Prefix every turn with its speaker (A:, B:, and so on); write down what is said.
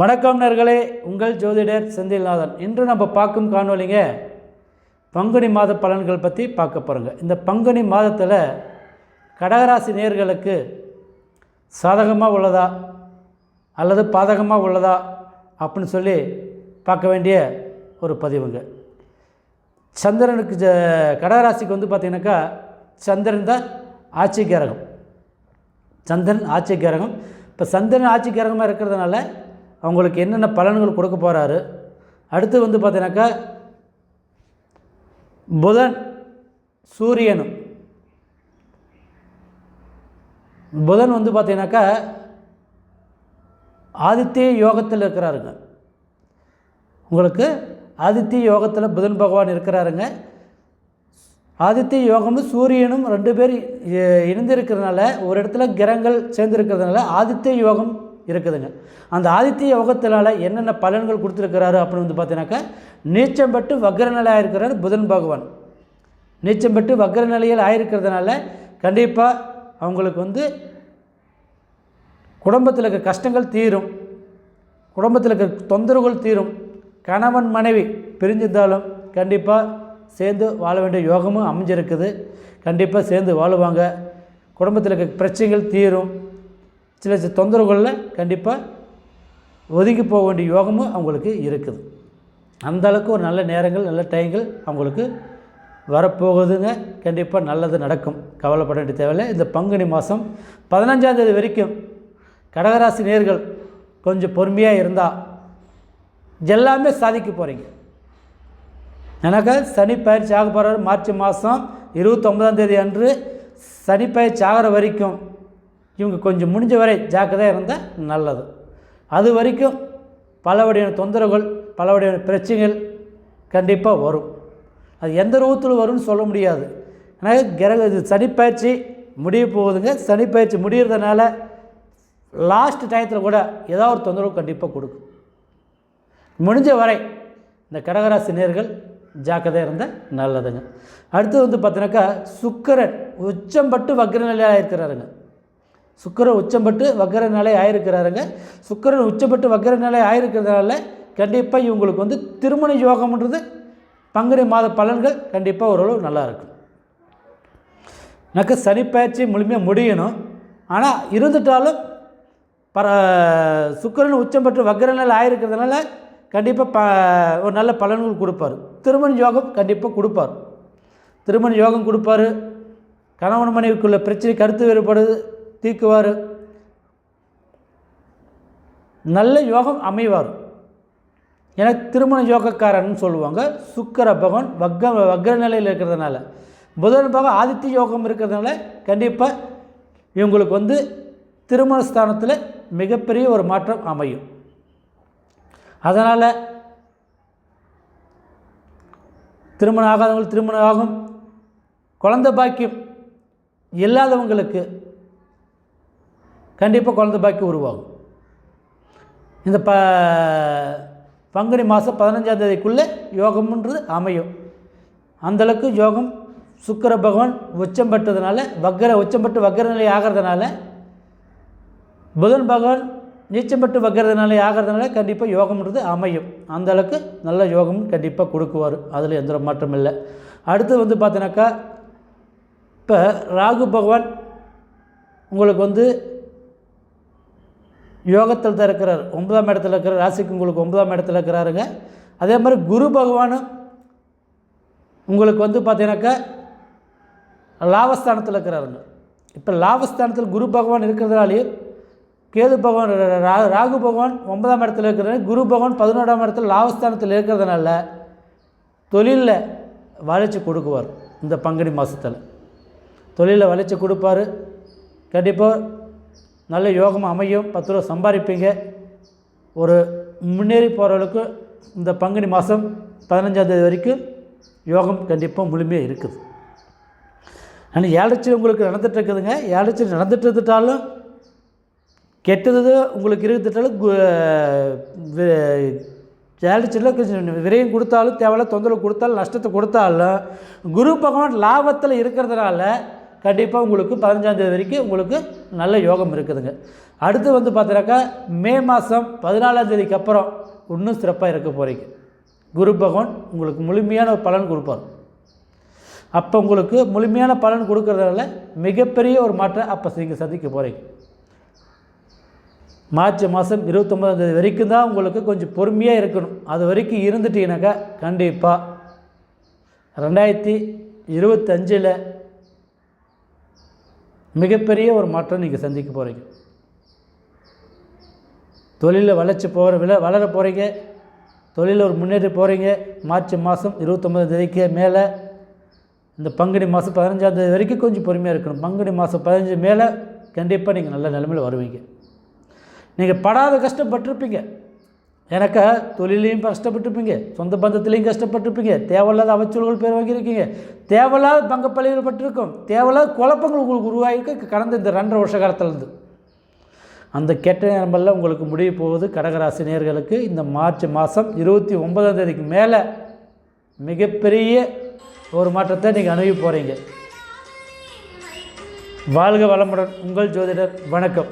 A: வணக்கம் நேர்களே உங்கள் ஜோதிடர் செந்தில்நாதன். இன்று நம்ம பார்க்கும் காணொலிங்க பங்குனி மாத பலன்கள் பற்றி பார்க்க போகிறோங்க இந்த பங்குனி மாதத்தில் கடகராசி நேர்களுக்கு சாதகமாக உள்ளதா அல்லது பாதகமாக உள்ளதா அப்படின்னு சொல்லி பார்க்க வேண்டிய ஒரு பதிவுங்க. சந்திரனுக்கு ஜ கடகராசிக்கு வந்து பார்த்திங்கனாக்கா சந்திரன் தான் ஆட்சி கிரகம் சந்திரன் ஆட்சி கிரகம் இப்போ சந்திரன் ஆட்சி கிரகமாக இருக்கிறதுனால அவங்களுக்கு என்னென்ன பலன்கள் கொடுக்க போகிறாரு அடுத்து வந்து பார்த்தீங்கன்னாக்கா புதன் சூரியனும். புதன் வந்து பார்த்தீங்கன்னாக்கா ஆதித்ய யோகத்தில் இருக்கிறாருங்க. உங்களுக்கு ஆதித்ய யோகத்தில் புதன் பகவான் இருக்கிறாருங்க. ஆதித்ய யோகமும் சூரியனும் ரெண்டு பேர் இணைந்திருக்கிறதுனால ஒரு இடத்துல கிரகங்கள் சேர்ந்துருக்கிறதுனால ஆதித்ய யோகம் இருக்குதுங்க. அந்த ஆதித்ய யோகத்தினால் என்னென்ன பலன்கள் கொடுத்துருக்கிறாரு அப்படின்னு வந்து பார்த்தீங்கன்னாக்கா நீச்சம் பெற்று வக்ரநிலை இருக்கிறார் புதன் பகவான். நீச்சம் பெற்று வக்ர நிலையில் ஆயிருக்கிறதுனால கண்டிப்பாக அவங்களுக்கு வந்து குடும்பத்தில் இருக்க கஷ்டங்கள் தீரும். குடும்பத்தில் இருக்க தொந்தரவுகள் தீரும். கணவன் மனைவி பிரிஞ்சிருந்தாலும் கண்டிப்பாக சேர்ந்து வாழ வேண்டிய யோகமும் அமைஞ்சிருக்குது. கண்டிப்பாக சேர்ந்து வாழுவாங்க. குடும்பத்தில் இருக்க பிரச்சனைகள் தீரும். சில சில தொந்தரவுகளில் கண்டிப்பாக ஒதுங்கி போக வேண்டிய யோகமும் அவங்களுக்கு இருக்குது. அந்த அளவுக்கு ஒரு நல்ல நேரங்கள் நல்ல டைங்கள் அவங்களுக்கு வரப்போகுதுங்க. கண்டிப்பாக நல்லது நடக்கும். கவலைப்பட வேண்டிய தேவையில்லை. இந்த பங்குனி மாதம் பதினஞ்சாந்தேதி வரைக்கும் கடகராசி நேர்கள் கொஞ்சம் பொறுமையாக இருந்தால் எல்லாமே சாதிக்க போகிறீங்க எனக்கு சனி பயிற்சி ஆக போகிறார் மார்ச் மாதம் இருபத்தொம்பதாம் தேதி அன்று சனி பயிற்சி ஆகிற வரைக்கும் இவங்க கொஞ்சம் முடிஞ்ச வரை ஜாக்கிரதையாக இருந்தால் நல்லது. அது வரைக்கும் பல வகையான தொந்தரவுகள் பல வகையான பிரச்சனைகள் கண்டிப்பாக வரும். அது எந்த ரூபத்தில் வரும்னு சொல்ல முடியாது. ஆனால் கிரக இது சனிப்பயிற்சி முடிய போகுதுங்க. சனிப்பயிற்சி முடிகிறதுனால லாஸ்ட் டயத்தில் கூட ஏதாவது ஒரு தொந்தரவு கண்டிப்பாக கொடுக்கும். முடிஞ்ச வரை இந்த கடகராசி நேர்கள் ஜாக்கிரதையாக இருந்தால் நல்லதுங்க. அடுத்து வந்து பார்த்தீங்கன்னாக்கா சுக்கிரன் உச்சம்பட்டு வக்ர நிலையாக இருக்கிறாருங்க. சுக்கிரன் உச்சம்பட்டு வக்கர நிலை ஆயிருக்கிறாருங்க. சுக்கிரன் உச்சப்பட்டு வக்கர நிலை ஆயிருக்கிறதுனால கண்டிப்பாக இவங்களுக்கு வந்து திருமண யோகம்ன்றது பங்குனி மாத பலன்கள் கண்டிப்பாக ஓரளவு நல்லாயிருக்கும் எனக்கு சனிப்பயிற்சி முழுமையாக முடியணும். ஆனால் இருந்துட்டாலும் பர சுக்கிரன் உச்சம் பெற்று வக்ரநிலை ஆயிருக்கிறதுனால கண்டிப்பாக ப ஒரு நல்ல பலன்கள் கொடுப்பார். திருமண யோகம் கண்டிப்பாக கொடுப்பார். திருமண யோகம் கொடுப்பாரு. கணவன் மனைவிக்குள்ள பிரச்சனை கருத்து வேறுபாடு தீக்குவார். நல்ல யோகம் அமைவார். என திருமண யோகக்காரன் சொல்லுவாங்க. சுக்கர பகவான் வக்க வக்ர நிலையில் இருக்கிறதுனால. புதன் பகவான் ஆதித்ய யோகம் இருக்கிறதுனால கண்டிப்பாக இவங்களுக்கு வந்து திருமண ஸ்தானத்தில் மிகப்பெரிய ஒரு மாற்றம் அமையும். அதனால் திருமணம் ஆகாதவங்களுக்கு திருமணம் ஆகும். குழந்த பாக்கியம் இல்லாதவங்களுக்கு கண்டிப்பாக குழந்தை பாக்கி உருவாகும். இந்த ப பங்குனி மாதம் பதினஞ்சாம் தேதிக்குள்ளே யோகம்ன்றது அமையும். அந்தளவுக்கு யோகம் சுக்கிர பகவான் உச்சம் பெற்றதுனால வக்கர உச்சம் பெற்று வக்கர நிலை ஆகிறதுனால புதன் பகவான் நீச்சம் பெற்று வக்கிறதுனால ஆகிறதுனால கண்டிப்பாக யோகம்ன்றது அமையும். அந்தளவுக்கு நல்ல யோகம் கண்டிப்பாக கொடுக்குவார். அதில் எந்த ஒரு மாற்றம் இல்லை. அடுத்து வந்து பார்த்தீங்கன்னாக்கா இப்போ ராகு பகவான் உங்களுக்கு வந்து யோகத்தில் தான் இருக்கிறார். ஒன்பதாம் இடத்துல இருக்கிற ராசிக்கு உங்களுக்கு ஒன்பதாம் இடத்துல இருக்கிறாருங்க. அதே மாதிரி குரு பகவானும் உங்களுக்கு வந்து பார்த்தீங்கன்னாக்கா லாபஸ்தானத்தில் இருக்கிறாருங்க. இப்போ லாபஸ்தானத்தில் குரு பகவான் இருக்கிறதுனாலே கேது பகவான் ரா- ராகு பகவான் ஒன்பதாம் இடத்துல இருக்கிறதுனால குரு பகவான் பதினோராம் இடத்துல லாபஸ்தானத்தில் இருக்கிறதுனால தொழிலில் வளர்ச்சி கொடுக்குவார் இந்த பங்குனி மாதத்தில் தொழிலில் வளர்ச்சி கொடுப்பாரு. கண்டிப்பாக நல்ல யோகம் அமையும். பத்து ரூபா சம்பாதிப்பீங்க. ஒரு முன்னேறி போகிறவர்களுக்கு இந்த பங்குனி மாதம் பதினஞ்சாந்தேதி வரைக்கும் யோகம் கண்டிப்பாக முழுமையாக இருக்குது. ஆனால் ஏழரை உங்களுக்கு நடந்துகிட்ருக்குதுங்க இருக்குதுங்க. நடந்துட்டு இருந்துட்டாலும் கெட்டது உங்களுக்கு இருந்துட்டாலும் ஏழரை கொஞ்சம் விரையும் கொடுத்தாலும் தேவையில்ல தொந்தரவு கொடுத்தாலும் நஷ்டத்தை கொடுத்தாலும் குரு பகவான் லாபத்தில் இருக்கிறதுனால கண்டிப்பாக உங்களுக்கு பதினஞ்சாந்தேதி வரைக்கும் உங்களுக்கு நல்ல யோகம் இருக்குதுங்க. அடுத்து வந்து பார்த்துனாக்கா மே மாதம் பதினாலாம் தேதிக்கு அப்புறம் இன்னும் சிறப்பாக இருக்க போகிறீங்க குரு பகவான் உங்களுக்கு முழுமையான ஒரு பலன் கொடுப்பார். அப்போ உங்களுக்கு முழுமையான பலன் கொடுக்குறதுனால மிகப்பெரிய ஒரு மாற்றம் அப்போ நீங்கள் சந்திக்க போகிறீங்க மார்ச் மாதம் இருபத்தொம்பதாம் தேதி வரைக்கும் தான் உங்களுக்கு கொஞ்சம் பொறுமையாக இருக்கணும். அது வரைக்கும் இருந்துட்டீங்கன்னாக்கா கண்டிப்பாக ரெண்டாயிரத்தி இருபத்தஞ்சில் மிகப்பெரிய ஒரு மாற்றம் நீங்கள் சந்திக்க போகிறீங்க தொழிலில் வளர்ச்சி போகிற வில வளர போகிறீங்க தொழிலில் ஒரு முன்னேறி போகிறீங்க மார்ச் மாதம் இருபத்தொம்பது தேதிக்கு மேலே இந்த பங்குனி மாதம் பதினஞ்சாம் தேதி வரைக்கும் கொஞ்சம் பொறுமையாக இருக்கணும். பங்குனி மாதம் பதினஞ்சு மேலே கண்டிப்பாக நீங்கள் நல்ல நிலைமையில் வருவீங்க. நீங்கள் படாத கஷ்டப்பட்டிருப்பீங்க எனக்கா தொழிலையும் கஷ்டப்பட்டுருப்பீங்க சொந்த பந்தத்துலேயும் கஷ்டப்பட்டுருப்பீங்க தேவையில்லாத அவச்சொல்கள் பேர் வாங்கியிருக்கீங்க தேவையில்லாத பங்கப்பள்ளிகள் பட்டிருக்கும் தேவையில்லாத குழப்பங்கள் உங்களுக்கு உருவாகிருக்கு கடந்த இந்த ரெண்டரை வருஷ காலத்துலேருந்து. அந்த கெட்ட நேரமெல்லாம் உங்களுக்கு முடிய போகுது கடகராசி நேர்களுக்கு இந்த மார்ச் மாதம் இருபத்தி ஒன்பதாம் தேதிக்கு மேலே மிகப்பெரிய ஒரு மாற்றத்தை நீங்கள் அணுகி போகிறீங்க வாழ்க வளமுடன் உங்கள் ஜோதிடர் வணக்கம்.